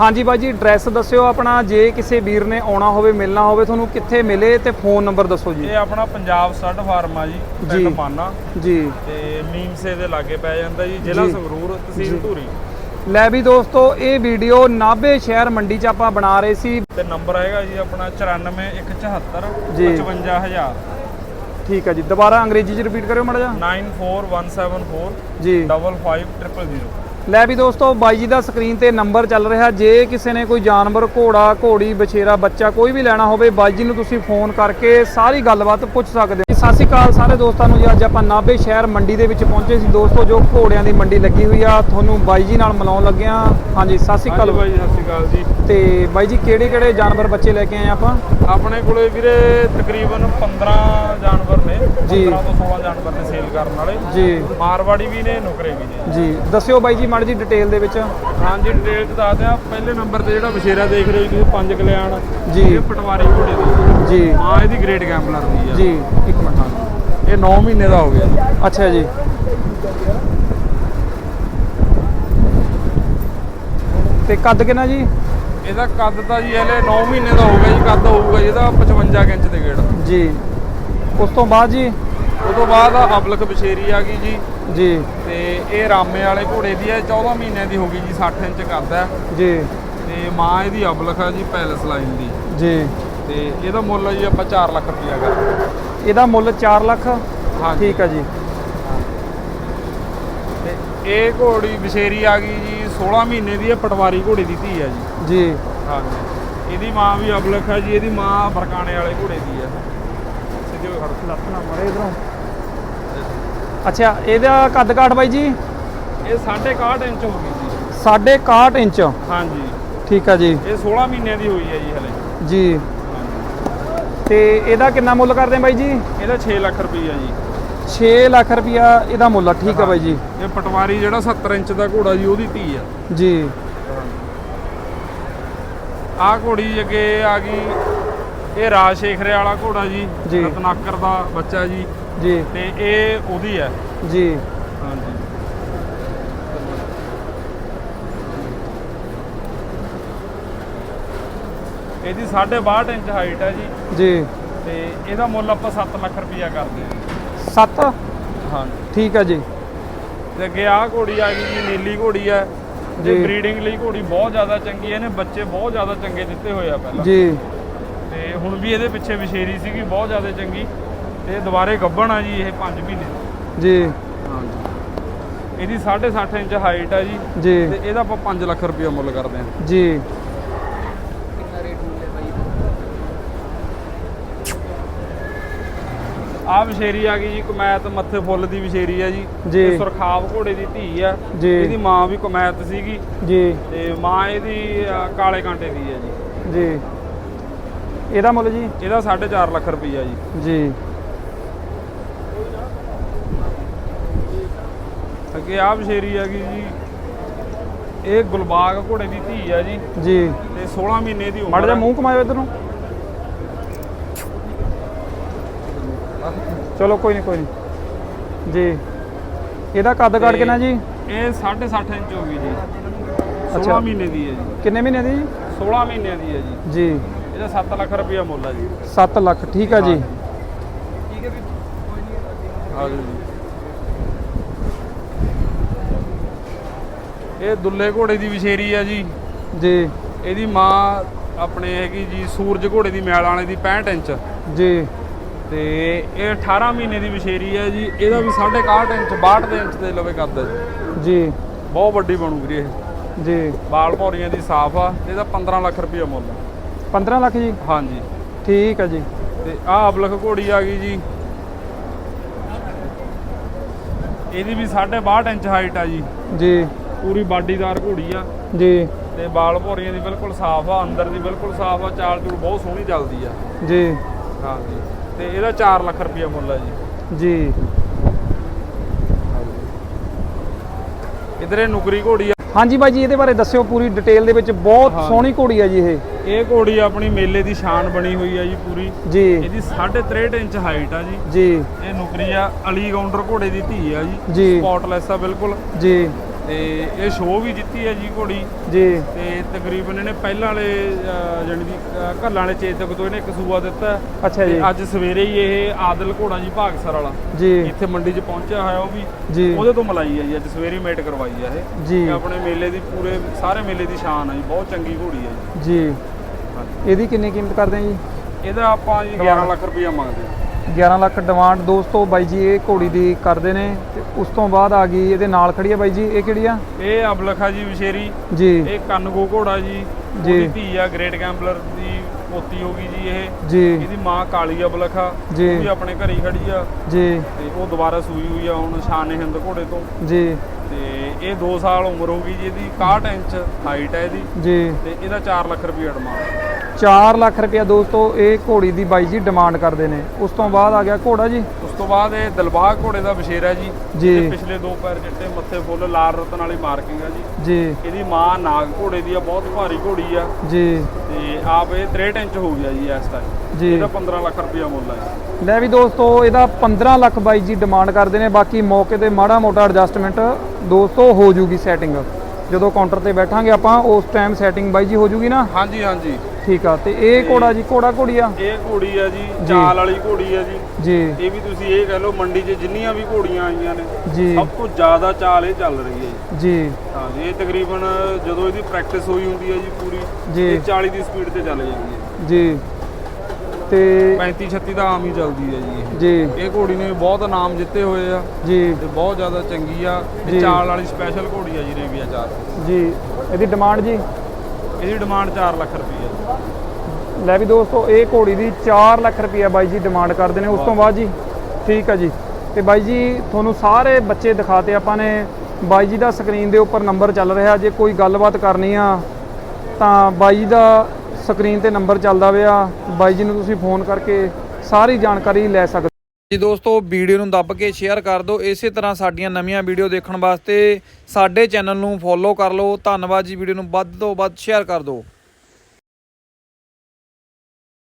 ਹਾਂਜੀ ਬਾਈ ਜੀ ਐਡਰੈਸ ਦੱਸਿਓ ਆਪਣਾ ਜੇ ਕਿਸੇ ਵੀਰ ਨੇ ਆਉਣਾ ਹੋਵੇ ਮਿਲਣਾ ਹੋਵੇ ਤੁਹਾਨੂੰ ਕਿੱਥੇ ਮਿਲੇ ਤੇ ਫੋਨ ਨੰਬਰ ਦੱਸੋ ਜੀ ਇਹ ਆਪਣਾ ਪੰਜਾਬ ਸਟੱਡ ਫਾਰਮ ਆ ਜੀ। ਪਿੰਡ ਪਾਨਾ ਜੀ ਤੇ ਮੀਮਸੇ ਦੇ ਲਾਗੇ ਪੈ ਜਾਂਦਾ ਜੀ ਜ਼ਿਲ੍ਹਾ। ਸੰਗਰੂਰ ਤਹਿਸੀਲ। ਧੂਰੀ ਲੈ ਵੀ ਦੋਸਤੋ ਇਹ ਵੀਡੀਓ ਨਾਭੇ ਸ਼ਹਿਰ ਮੰਡੀ 'ਚ ਆਪਾਂ ਬਣਾ ਰਹੇ ਸੀ ਤੇ ਨੰਬਰ ਹੈਗਾ ਜੀ ਆਪਣਾ 94174 ਜੀ। 55000 ਠੀਕ ਹੈ ਜੀ ਦੁਬਾਰਾ ਅੰਗਰੇਜ਼ੀ 'ਚ ਰਿਪੀਟ ਕਰਿਓ ਮਾੜਾ ਜਿਹਾ 94174 ਜੀ 55000 ਲੈ ਵੀ ਦੋਸਤੋ, ਬਾਈ ਜੀ ਦਾ ਸਕਰੀਨ ਤੇ ਨੰਬਰ ਚੱਲ ਰਿਹਾ। ਜੇ ਕਿਸੇ ਨੇ ਕੋਈ ਜਾਨਵਰ, ਘੋੜਾ, ਘੋੜੀ, ਬਛੇਰਾ, ਬੱਚਾ ਕੋਈ ਵੀ ਲੈਣਾ ਹੋਵੇ, ਬਾਈ ਜੀ ਨੂੰ ਤੁਸੀਂ ਫੋਨ ਕਰਕੇ ਸਾਰੀ ਗੱਲਬਾਤ ਪੁੱਛ ਸਕਦੇ ਹੋ। ਸਤਿ ਸ਼੍ਰੀ ਅਕਾਲ ਸਾਰੇ ਦੋਸਤਾਂ ਨੂੰ ਜੀ ਅੱਜ ਆਪਾਂ ਨਾਭੇ ਸ਼ਹਿਰ ਮੰਡੀ ਦੇ ਵਿੱਚ ਪਹੁੰਚੇ ਸੀ। ਦੋਸਤੋ ਜੋ ਘੋੜਿਆਂ ਦੀ ਮੰਡੀ ਲੱਗੀ ਹੋਈ ਆ ਤੁਹਾਨੂੰ ਬਾਈ ਜੀ ਨਾਲ ਮਿਲਾਉਣ ਲੱਗੇ ਆ ਹਾਂਜੀ ਸਤਿ ਸ਼੍ਰੀ ਅਕਾਲ। ਬਾਈ ਸਤਿ ਸ਼੍ਰੀ ਅਕਾਲ ਜੀ। ਤੇ ਬਾਈ ਜੀ ਕਿਹੜੇ ਕਿਹੜੇ ਜਾਨਵਰ ਬੱਚੇ ਲੈ ਕੇ ਆਏ ਆਪਾਂ? ਆਪਣੇ ਕੋਲੇ ਵੀਰੇ ਤਕਰੀਬਨ 15 ਜਾਨਵਰ ਨੇ ਜੀ। 15 ਤੋਂ 16 ਜਾਨਵਰ ਨੇ ਸੇਲ ਕਰਨ ਵਾਲੇ। ਜੀ। ਮਾਰਵਾੜੀ ਵੀ ਨੇ ਨੁਕਰੇ ਵੀ ਨੇ। ਜੀ। ਦੱਸਿਓ ਬਾਈ ਜੀ ਮਾੜੀ ਜੀ ਡਿਟੇਲ ਦੇ ਵਿੱਚ। ਹਾਂਜੀ ਡਿਟੇਲ ਚ ਦੱਸਦੇ ਆ ਪਹਿਲੇ ਨੰਬਰ ਤੇ ਜਿਹੜਾ ਬਸ਼ੇਰਾ ਦੇਖ ਰਹੇ ਹੋ ਤੁਸੀਂ ਪੰਜ ਕਲਿਆਣ। ਜੀ। ਇਹ ਪਟਵਾਰੀ ਘੋੜੇ ਦੀ। ਜੀ। ਹਾਂ ਇਹਦੀ ਗ੍ਰੇਟ ਗੈਂਬਲਰ ਦੀ ਆ। ਜੀ। ਇੱਕ ਮਿੰਟ। ਇਹ 9 ਮਹੀਨੇ ਦਾ ਹੋ ਗਿਆ। ਅੱਛਾ ਜੀ। ਤੇ ਕੱਦ ਕਿੰਨਾ ਜੀ? ਇਹਦਾ ਕੱਦ ਤਾਂ ਜੀ ਹਲੇ 9 ਮਹੀਨੇ ਦਾ ਹੋ ਗਿਆ ਜੀ ਕੱਦ ਹੋਊਗਾ ਇਹਦਾ 55 ਇੰਚ ਦੇ ਗੇੜ। ਜੀ। ਉਸ ਤੋਂ ਬਾਅਦ ਜੀ? ਉਸ ਤੋਂ ਬਾਅਦ ਆ ਅਬਲਕ ਬਸ਼ੇਰੀ ਆ ਗਈ ਜੀ। ਜੀ। ਤੇ ਇਹ ਰਾਮੇ ਵਾਲੇ ਘੋੜੇ ਦੀ ਹੈ 14 ਮਹੀਨਿਆਂ ਦੀ ਹੋ ਗਈ ਜੀ 60 ਇੰਚ ਕੱਦ ਹੈ ਜੀ। ਤੇ ਮਾਂ ਇਹਦੀ ਅਬਲਕ ਆ ਜੀ ਪੈਲਸ ਲਾਈਨ ਦੀ। ਜੀ। ਤੇ ਇਹਦਾ ਮੁੱਲ ਜੀ ਆਪਾਂ 4 ਲੱਖ ਰੁਪਇਆ ਕਰ ਇਹਦਾ ਮੁੱਲ 4 ਲੱਖ? ਹਾਂਜੀ। ਠੀਕ ਹੈ ਜੀ। ਤੇ ਇਹ ਘੋੜੀ ਬਸ਼ੇਰੀ ਆ ਗਈ ਜੀ 16 ਮਹੀਨੇ ਦੀ ਹੈ ਪਟਵਾਰੀ ਘੋੜੇ ਦੀ ਧੀ ਹੈ ਜੀ। ਜੀ। ਹਾਂਜੀ। ਇਹਦੀ ਮਾਂ ਵੀ ਅਬਲਕ ਹੈ ਜੀ ਇਹਦੀ ਮਾਂ ਬਰਕਾਣੇ ਵਾਲੇ ਘੋੜੇ ਦੀ ਹੈ ਸਿੱਧੇ ਹੋਏ ਖੜ੍ਹ। ਲੱਤ ਨਾ ਮੜੇ ਇਧਰੋਂ। ਅੱਛਾ ਇਹਦਾ ਕੱਦ ਕਾਠ ਬਾਈ ਜੀ? ਇਹ 61 ਇੰਚ ਹੋ ਗਈ ਜੀ। 61 ਇੰਚ। ਹਾਂਜੀ। ਠੀਕ ਹੈ ਜੀ। ਇਹ 16 ਮਹੀਨਿਆਂ ਦੀ ਹੋਈ ਹੈ ਜੀ ਹਲੇ। ਜੀ। ਤੇ ਇਹਦਾ ਕਿੰਨਾ ਮੁੱਲ ਕਰਦੇ ਆ ਬਾਈ ਜੀ? ਇਹਦਾ 6 ਲੱਖ ਰੁਪਈਆ ਜੀ। 6 ਲੱਖ ਰੁਪਿਆ ਇਹਦਾ ਮੁੱਲ ਆ ਠੀਕ ਹੈ ਬਾਈ ਜੀ। ਇਹ ਪਟਵਾਰੀ ਜਿਹੜਾ 70 ਇੰਚ ਦਾ ਘੋੜਾ ਜੀ ਉਹਦੀ ਧੀ ਆ। ਜੀ। ਆਹ ਘੋੜੀ ਅੱਗੇ ਆ ਗਈ ਇਹ ਰਾਜ ਸ਼ੇਖਰੇ ਵਾਲਾ ਘੋੜਾ ਜੀ ਜੀ। ਰਤਨਾਕਰ ਦਾ ਬੱਚਾ ਜੀ। ਜੀ। ਤੇ ਇਹ ਉਹਦੀ ਹੈ ਜੀ ਹਾਂਜੀ ਇਹਦੀ 62 ਇੰਚ ਹਾਈਟ ਹੈ ਜੀ। ਜੀ। ਤੇ ਇਹਦਾ ਮੁੱਲ ਆਪਾਂ 7 ਲੱਖ ਰੁਪਈਆ ਕਰਦੇ ਹਾਂ। 7 ਹਾਂਜੀ। ਠੀਕ ਹੈ ਜੀ। ਤੇ ਅੱਗੇ ਆਹ ਘੋੜੀ ਆ ਗਈ ਜੀ ਨੀਲੀ ਘੋੜੀ ਹੈ ਜੀ। ਬਰੀਡਿੰਗ ਲਈ ਘੋੜੀ ਬਹੁਤ ਜ਼ਿਆਦਾ ਚੰਗੀ ਹੈ ਇਹਨੇ ਬੱਚੇ ਬਹੁਤ ਜ਼ਿਆਦਾ ਚੰਗੇ ਦਿੱਤੇ ਹੋਏ ਆ ਪਹਿਲਾਂ। ਜੀ। ਤੇ ਹੁਣ ਵੀ ਇਹਦੇ ਪਿੱਛੇ ਵਿਸ਼ੇਰੀ ਸੀਗੀ ਬਹੁਤ ਜ਼ਿਆਦਾ ਚੰਗੀ। ਤੇ ਦੁਬਾਰੇ ਗੱਭਣ ਆ ਜੀ ਇਹ 5 ਮਹੀਨੇ ਜੀ। ਹਾਂਜੀ। ਇਹਦੀ 60 ਇੰਚ ਹਾਈਟ ਆ ਜੀ। ਜੀ। ਤੇ ਇਹਦਾ ਆਪਾਂ 5 ਲੱਖ ਰੁਪਏ ਮੁੱਲ ਕਰਦੇ ਹਾਂ। ਜੀ। ਆਹ ਵਿਸ਼ੇਰੀ ਆ ਗਈ ਜੀ ਕਮੈਤ ਮੱਥੇ ਫੁੱਲ ਦੀ ਵਿਸ਼ੇਰੀ ਆ ਜੀ। ਜੀ। ਇਹ ਸੁਰਖਾਬ ਘੋੜੇ ਦੀ ਧੀ ਆ। ਜੀ। ਇਹਦੀ ਮਾਂ ਵੀ ਕਮੈਤ ਸੀਗੀ। ਜੀ। ਤੇ ਮਾਂ ਇਹਦੀ ਕਾਲੇ ਕਾਂਟੇ ਦੀ ਆ ਜੀ। ਜੀ। ਇਹਦਾ ਮੁੱਲ ਜੀ? ਇਹਦਾ 4.5 ਲੱਖ ਰੁਪਈਆ ਜੀ। ਜੀ। ਅੱਗੇ ਆਹ ਵਿਸ਼ੇਰੀ ਆ ਗਈ ਜੀ। ਇਹ ਗੁਲਬਾਗ ਘੋੜੇ ਦੀ ਧੀ ਆ ਜੀ। ਜੀ। ਤੇ 16 ਮਹੀਨੇ ਦੀ ਮੜ ਉਮਰ ਜਾ ਆ। ਮੂੰਹ ਕਮਾਇਓ ਇਧਰ ਨੂੰ। ਚਲੋ ਕੋਈ ਨਹੀਂ ਕੋਈ ਨਹੀਂ ਜੀ। ਇਹਦਾ ਕੱਦ ਕਾਠ ਕਿੰਨਾ ਜੀ। ਇਹ 60 ਇੰਚ ਹੋ ਗਈ ਜੀ। 16 ਅੱਛਾ। ਮਹੀਨੇ ਦੀ ਹੈ ਜੀ। ਕਿੰਨੇ ਮਹੀਨੇ ਦੀ? 16 ਮਹੀਨਿਆਂ ਦੀ ਹੈ ਜੀ। ਜੀ। ਇਹਦਾ 7 ਲੱਖ ਰੁਪਇਆ ਮੁੱਲ ਹੈ ਜੀ। 7 ਲੱਖ ਠੀਕ ਆ ਜੀ। ਹਾਂ। ਜੀ। ਇਹ ਦੁੱਲੇ ਘੋੜੇ ਦੀ ਵਿਸ਼ੇਰੀ ਆ ਜੀ। ਜੀ। ਇਹਦੀ ਮਾਂ ਆਪਣੇ ਹੈਗੀ ਜੀ ਸੂਰਜ ਘੋੜੇ ਦੀ ਮੈਲ ਵਾਲੇ ਦੀ 65 ਇੰਚ। ਜੀ। ਤੇ ਇਹ 18 ਮਹੀਨੇ ਦੀ ਵਿਸ਼ੇਰੀ ਹੈ ਜੀ। ਇਹਦਾ ਵੀ 61 ਇੰਚ 62 ਦੇ ਇੰਚ ਦੇ ਲਵੇ ਕਰਦਾ ਜੀ। ਜੀ। ਬਹੁਤ ਵੱਡੀ ਬਣੂ ਵੀਰੇ ਇਹ। ਜੀ। ਬਾਲ ਭੌਰੀਆਂ ਦੀ ਸਾਫ਼ ਆ ਇਹਦਾ 15 ਲੱਖ ਰੁਪਇਆ ਮੁੱਲ ਆ। 15 ਲੱਖ ਜੀ? ਹਾਂਜੀ। ਠੀਕ ਆ ਜੀ। ਤੇ ਆਹ ਅਬਲਖ ਘੋੜੀ ਆ ਗਈ ਜੀ। ਇਹਦੀ ਵੀ 62 ਇੰਚ ਹਾਈਟ ਆ ਜੀ। ਜੀ। ਪੂਰੀ ਬਾਡੀਦਾਰ ਘੋੜੀ ਆ। ਜੀ। ਤੇ ਬਾਲ ਭੌਰੀਆਂ ਦੀ ਬਿਲਕੁਲ ਸਾਫ਼ ਆ ਅੰਦਰ ਦੀ ਬਿਲਕੁਲ ਸਾਫ਼ ਆ ਚਾਲ ਚੂਲ ਬਹੁਤ ਸੋਹਣੀ ਚੱਲਦੀ ਆ। ਜੀ। ਹਾਂਜੀ। ਤੇ ਇਹਦਾ 4 ਲੱਖ ਰੁਪਇਆ ਮੁੱਲ ਆ ਜੀ। ਜੀ। ਇਧਰ ਨੁਕਰੀ ਘੋੜੀ ਆ। ਹਾਂਜੀ ਬਾਈ ਜੀ ਇਹਦੇ ਬਾਰੇ ਦੱਸਿਓ ਪੂਰੀ ਡਿਟੇਲ ਦੇ ਵਿੱਚ। ਬਹੁਤ ਹਾਂ। ਸੋਹਣੀ ਘੋੜੀ ਆ ਜੀ ਇਹ। ਇਹ ਘੋੜੀ ਆਪਣੀ ਮੇਲੇ ਦੀ ਸ਼ਾਨ ਬਣੀ ਹੋਈ ਆ ਜੀ ਪੂਰੀ। ਜੀ। ਇਹਦੀ 63 ਇੰਚ ਹਾਈਟ ਆ ਜੀ। ਜੀ। ਇਹ ਨੁਕਰੀ ਆ ਅਲੀ ਗਾਉਂਡਰ ਘੋੜੇ ਦੀ ਧੀ ਆ ਜੀ। ਜੀ। ਸਪੌਟਲੈਸ ਆ ਬਿਲਕੁਲ। ਜੀ। ਤੇ ਇਹ ਸ਼ੋਅ ਵੀ ਜਿੱਤੀ ਹੈ ਜੀ ਘੋੜੀ। ਜੀ। ਤੇ ਤਕਰੀਬਨ ਇਹਨੇ ਪਹਿਲਾਂ ਵਾਲੇ ਜਾਣੀ ਦੀ ਘੱਲਾਂ ਵਾਲੇ ਚੇਤਕ ਤੋਂ ਇਹਨੇ ਇੱਕ ਸੂਆ ਦਿੱਤਾ। ਅੱਛਾ ਜੀ। ਅੱਜ ਸਵੇਰੇ ਹੀ ਇਹ ਆਦਲ ਘੋੜਾ ਜੀ ਭਾਗਸਰ ਵਾਲਾ। ਜੀ। ਇੱਥੇ ਮੰਡੀ 'ਚ ਪਹੁੰਚਿਆ ਹੋਇਆ ਉਹ ਵੀ। ਜੀ। ਉਹਦੇ ਤੋਂ ਮਲਾਈ ਹੈ ਜੀ ਅੱਜ ਸਵੇਰੇ ਮੇਟ ਕਰਵਾਈ ਹੈ ਇਹ। ਜੀ। ਆਪਣੇ ਮੇਲੇ ਦੀ ਪੂਰੇ ਸਾਰੇ ਮੇਲੇ ਦੀ ਸ਼ਾਨ ਹੈ ਜੀ ਬਹੁਤ ਚੰਗੀ ਘੋੜੀ ਹੈ ਜੀ। ਜੀ। ਇਹਦੀ ਕਿੰਨੀ ਕੀਮਤ ਕਰਦੇ ਆ ਜੀ? ਇਹਦਾ ਆਪਾਂ ਜੀ 11 ਲੱਖ ਰੁਪਇਆ ਮੰਗਦੇ ਹਾਂ। 11 ਲੱਖ ਡਿਮਾਂਡ ਦੋਸਤੋ ਬਾਈ ਜੀ ਇਹ ਘੋੜੀ ਦੀ ਕਰਦੇ ਨੇ ਤੇ ਉਸ ਤੋਂ ਬਾਅਦ ਆ ਗਈ ਇਹਦੇ ਨਾਲ ਖੜੀ ਆ ਬਾਈ ਜੀ ਇਹ ਕਿਹੜੀ ਆ? ਇਹ ਅਬਲਖਾ ਜੀ ਵਿਸ਼ੇਰੀ। ਜੀ। ਇਹ ਕੰਨਗੋ ਘੋੜਾ ਜੀ। ਜੀ। ਧੀ ਆ ਗ੍ਰੇਟ ਗੈਂਬਲਰ ਦੀ ਪੋਤੀ ਹੋ ਗਈ ਜੀ ਇਹ। ਜੀ। ਇਹਦੀ ਮਾਂ ਕਾਲੀ ਅਬਲਖਾ। ਜੀ। ਉਹ ਵੀ ਆਪਣੇ ਘਰੇ ਹੀ ਖੜੀ ਆ। ਜੀ। ਤੇ ਉਹ ਦੁਬਾਰਾ ਸੂਈ ਹੋਈ ਆ ਹੁਣ ਸ਼ਾਨ ਹਿੰਦ ਘੋੜੇ ਤੋਂ। ਜੀ। ਤੇ ਇਹ 2 ਸਾਲ ਉਮਰ ਹੋ ਗਈ ਜੀ ਇਹਦੀ 61 ਇੰਚ ਹਾਈਟ ਹੈ ਇਹਦੀ। ਜੀ। ਤੇ ਇਹਦਾ 4 ਲੱਖ ਰੁਪਏ ਡਿਮਾਂਡ 4 ਲੱਖ ਰੁਪਇਆ ਦੋਸਤੋ ਇਹ ਘੋੜੀ ਦੀ ਬਾਈ ਜੀ ਡਿਮਾਂਡ ਕਰਦੇ ਨੇ। ਉਸ ਤੋਂ ਬਾਅਦ ਆ ਗਿਆ ਘੋੜਾ ਜੀ। ਉਸ ਤੋਂ ਬਾਅਦ ਇਹ ਦਿਲਬਾਗ ਘੋੜੇ ਦਾ ਬਸ਼ੇਰਾ ਜੀ। ਜੀ। ਪਿਛਲੇ ਦੋ ਪੈਰ ਚਿੱਟੇ ਮੱਥੇ ਫੁੱਲ ਲਾਲ ਰਤਨ ਵਾਲੀ ਮਾਰਕਿੰਗ ਆ ਜੀ। ਜੀ। ਇਹਦੀ ਮਾਂ ਨਾਗ ਘੋੜੇ ਦੀ ਆ ਬਹੁਤ ਭਾਰੀ ਘੋੜੀ ਆ। ਜੀ। ਤੇ ਆਪ ਇਹ 63 ਇੰਚ ਹੋ ਗਿਆ ਜੀ ਇਸ ਟਾਈਮ ਜੀ। ਇਹਦਾ 15 ਲੱਖ ਰੁਪਇਆ ਮੁੱਲ ਹੈ। ਲੈ ਵੀ ਦੋਸਤੋ ਇਹਦਾ 15 ਲੱਖ ਬਾਈ ਜੀ ਡਿਮਾਂਡ ਕਰਦੇ ਨੇ। ਬਾਕੀ ਮੌਕੇ ਤੇ ਮਾੜਾ ਮੋਟਾ ਐਡਜਸਟਮੈਂਟ ਦੋਸਤੋ ਹੋ ਜੂਗੀ ਸੈਟਿੰਗ ਜਦੋਂ ਕਾਊਂਟਰ ਤੇ ਬੈਠਾਂਗੇ ਆਪਾਂ ਉਸ ਟਾਈਮ ਸੈਟਿੰਗ ਬਾਈ ਜੀ ਹੋ ਜੂਗੀ ਨਾ? ਹਾਂਜੀ ਹਾਂਜੀ। ਠੀਕ ਆ ਤੇ ਇਹ ਘੋੜਾ ਜੀ ਘੋੜਾ ਘੋੜੀ ਆ? ਇਹ ਘੋੜੀ ਆ ਜੀ ਚਾਲ ਵਾਲੀ ਘੋੜੀ ਆ ਜੀ। ਜੀ। ਇਹ ਵੀ ਤੁਸੀਂ ਇਹ ਕਹਿ ਲਓ ਮੰਡੀ 'ਚ ਜਿੰਨੀਆਂ ਵੀ ਘੋੜੀਆਂ ਆਈਆਂ ਨੇ ਜੀ। ਸਭ ਤੋਂ ਜ਼ਿਆਦਾ ਚਾਲ ਇਹ ਚੱਲ ਰਹੀ ਹੈ ਜੀ। ਜੀ। ਹਾਂਜੀ ਇਹ ਤਕਰੀਬਨ ਜਦੋਂ ਇਹਦੀ ਪ੍ਰੈਕਟਿਸ ਹੋਈ ਹੁੰਦੀ ਹੈ ਜੀ ਪੂਰੀ ਜੀ। ਇਹ 40 ਦੀ ਸਪੀਡ ਤੇ ਚੱਲ ਜਾਂਦੀ ਹੈ ਜੀ। ਤੇ 35 36 ਦਾ ਆਮ ਹੀ ਚੱਲਦੀ ਹੈ ਜੀ ਇਹ। ਜੀ। ਇਹ ਘੋੜੀ ਨੇ ਬਹੁਤ ਨਾਮ ਜਿੱਤੇ ਹੋਏ ਆ ਜੀ। ਤੇ ਬਹੁਤ ਜ਼ਿਆਦਾ ਚੰਗੀ ਆ। ਜੀ। ਚਾਲ ਵਾਲੀ ਸਪੈਸ਼ਲ ਘੋੜੀ ਆ ਜੀ ਰੇਬੀਆ ਚਾਰ ਜੀ। ਇਹਦੀ ਡਿਮਾਂਡ ਜੀ? ਇਹਦੀ ਡਿਮਾਂਡ 4 ਲੱਖ ਰੁਪਏ ਹੈ ਲੈ ਵੀ ਦੋਸਤੋ ਇਹ ਘੋੜੀ ਦੀ 4 ਲੱਖ ਰੁਪਇਆ ਬਾਈ ਜੀ ਡਿਮਾਂਡ ਕਰਦੇ ਨੇ। ਉਸ ਤੋਂ ਬਾਅਦ ਜੀ ਠੀਕ ਆ ਜੀ। ਤੇ ਬਾਈ ਜੀ ਤੁਹਾਨੂੰ ਸਾਰੇ ਬੱਚੇ ਦਿਖਾਤੇ ਆਪਾਂ ਨੇ। ਬਾਈ ਜੀ ਦਾ ਸਕਰੀਨ ਦੇ ਉੱਪਰ ਨੰਬਰ ਚੱਲ ਰਿਹਾ। ਜੇ ਕੋਈ ਗੱਲਬਾਤ ਕਰਨੀ ਆ ਤਾਂ ਬਾਈ ਜੀ ਦਾ ਸਕਰੀਨ ਤੇ ਨੰਬਰ ਚੱਲਦਾ ਪਿਆ। ਬਾਈ ਜੀ ਨੂੰ ਤੁਸੀਂ ਫੋਨ ਕਰਕੇ ਸਾਰੀ ਜਾਣਕਾਰੀ ਲੈ ਸਕਦੇ ਜੀ ਦੋਸਤੋ, ਵੀਡੀਓ ਨੂੰ ਦੱਬ ਕੇ ਸ਼ੇਅਰ ਕਰ ਦਿਓ। ਇਸੇ ਤਰ੍ਹਾਂ ਸਾਡੀਆਂ ਨਵੀਆਂ ਵੀਡੀਓ ਦੇਖਣ ਵਾਸਤੇ ਸਾਡੇ ਚੈਨਲ ਨੂੰ ਫੋਲੋ ਕਰ ਲਓ। ਧੰਨਵਾਦ ਜੀ, ਵੀਡੀਓ ਨੂੰ ਵੱਧ ਤੋਂ ਵੱਧ ਸ਼ੇਅਰ ਕਰ ਦਿਓ।